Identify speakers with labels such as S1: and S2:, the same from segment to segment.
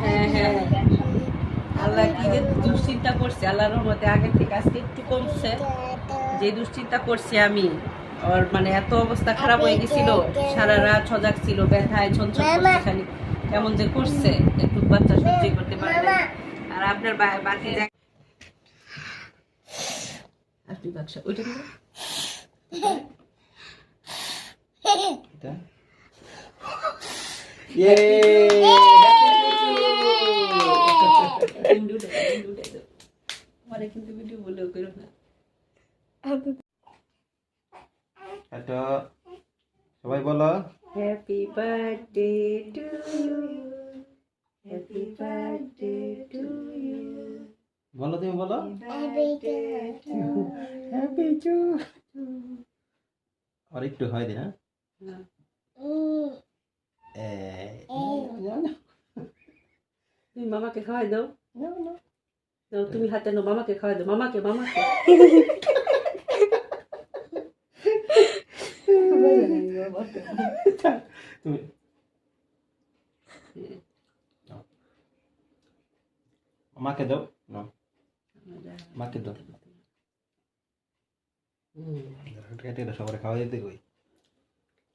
S1: হ্যাঁ হ্যাঁ আল্লাহ কি যে দুশ্চিন্তা করছে আল্লাহর রহমতে আগের থেকে আজকে একটু কমছে যে দুশ্চিন্তা করছি আমি ওর মানে এত অবস্থা খারাপ হয়ে গেছিল সারা রাত সজাগ ছিল ব্যথায় ছনছন খালি কেমন যে করছে একটু বাচ্চা সহ্য করতে পারে আর আপনার বাকি আপনি বাক্সা ওইটা?
S2: এটা
S1: কিন্তু ভিডিও বলেও করো না।
S2: এটা সবাই বলো।
S1: Happy birthday to you happy birthday to you
S2: বলো তুমি বলো।
S1: হ্যাপি টু
S2: আর একটু হয় দিন এই,
S1: তুমি মামাকে খাওয়াই দাও দাও তুমি হাতে নাও মামাকে খাওয়াই দাও মামাকে মামাকে
S2: তুমি। আমাকে দাও নাও আমাকে দাও কেটে সবার খাওয়া দিতে কই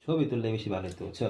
S2: ছবি তুললে বেশি ভালো হতো বুঝছ?